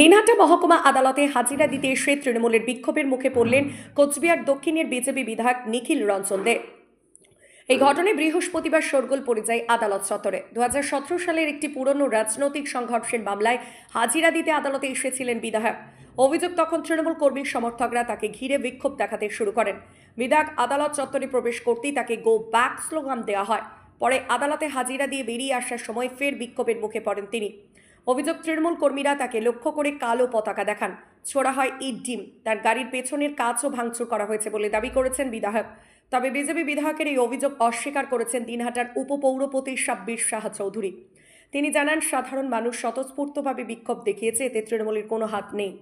দিনহাটা মহকুমা আদালতে হাজিরা দিতে এসে তৃণমূলের বিক্ষোভের মুখে পড়লেন কোচবিহার দক্ষিণের বিজেপি বিধায়ক নিখিল রঞ্জন দে। এই ঘটনায় বৃহস্পতিবার শোরগোল পড়ে যায় আদালত চত্বরে দুহাজার সতেরো সালের একটি পুরনো রাজনৈতিক সংঘর্ষের মামলায় হাজিরা দিতে আদালতে এসেছিলেন বিধায়ক। অভিযোগ, তখন তৃণমূল কর্মীর সমর্থকরা তাকে ঘিরে বিক্ষোভ দেখাতে শুরু করেন। বিধায়ক আদালত চত্বরে প্রবেশ করতেই তাকে গো ব্যাক স্লোগান দেওয়া হয়। পরে আদালতে হাজিরা দিয়ে বেরিয়ে আসার সময় ফের বিক্ষোভের মুখে পড়েন তিনি। অভিযোগ তৃণমূল কর্মীরা তাকে লক্ষ্য করে কালো পতাকা দেখান। ছোড়া হয় ইট ডিম। তার গাড়ির পেছনের কাজও ভাঙচুর করা হয়েছে বলে দাবি করেছেন বিধায়ক। তবে বিজেপি বিধায়কের এই অভিযোগ অস্বীকার করেছেন দিনহাটার উপপৌরপতি সাব্বির সাহা চৌধুরী। তিনি জানান, সাধারণ মানুষ স্বতঃস্ফূর্তভাবে বিক্ষোভ দেখিয়েছে, এতে তৃণমূলের কোনো হাত নেই।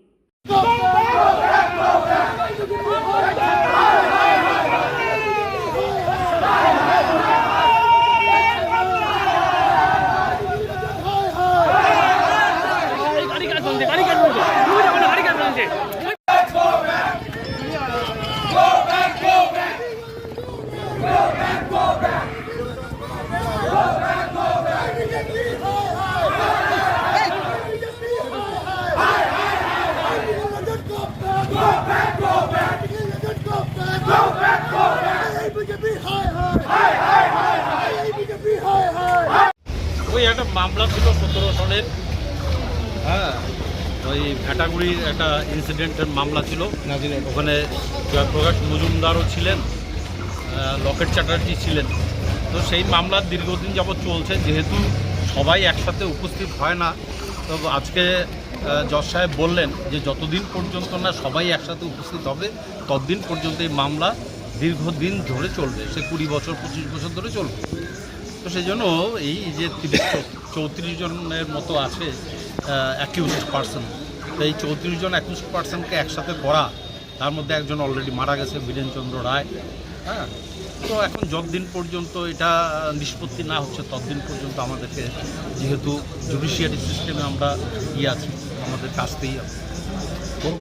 বলছে ওই একটা মামলা ছিল সতেরো সালের হ্যাঁ। ওই ভ্যাটাগুড়ির একটা ইনসিডেন্টের মামলা ছিল। ওখানে জয়প্রকাশ মজুমদারও ছিলেন লকেট চ্যাটার্জি ছিলেন। তো সেই মামলা দীর্ঘদিন যাবৎ চলছে যেহেতু সবাই একসাথে উপস্থিত হয় না তো আজকে জজ সাহেব বললেন যে যতদিন পর্যন্ত না সবাই একসাথে উপস্থিত হবে ততদিন পর্যন্ত এই মামলা দীর্ঘদিন ধরে চলবে সে কুড়ি বছর পঁচিশ বছর ধরে চলবে। তো সেই জন্য এই যে তিরিশ চৌত্রিশ জনের মতো আছে অ্যাকিউজড পার্সন এই চৌত্রিশ জন অ্যাকিউজড পার্সনকে একসাথে করা, তার মধ্যে একজন অলরেডি মারা গেছে, বীরেনচন্দ্র রায়। হ্যাঁ? তো এখন যতদিন পর্যন্ত এটা নিষ্পত্তি না হচ্ছে, ততদিন পর্যন্ত আমাদেরকে যেহেতু জুডিশিয়ারি সিস্টেমে আমরা ইয়ে আছি, আমাদের কাজতেই আছে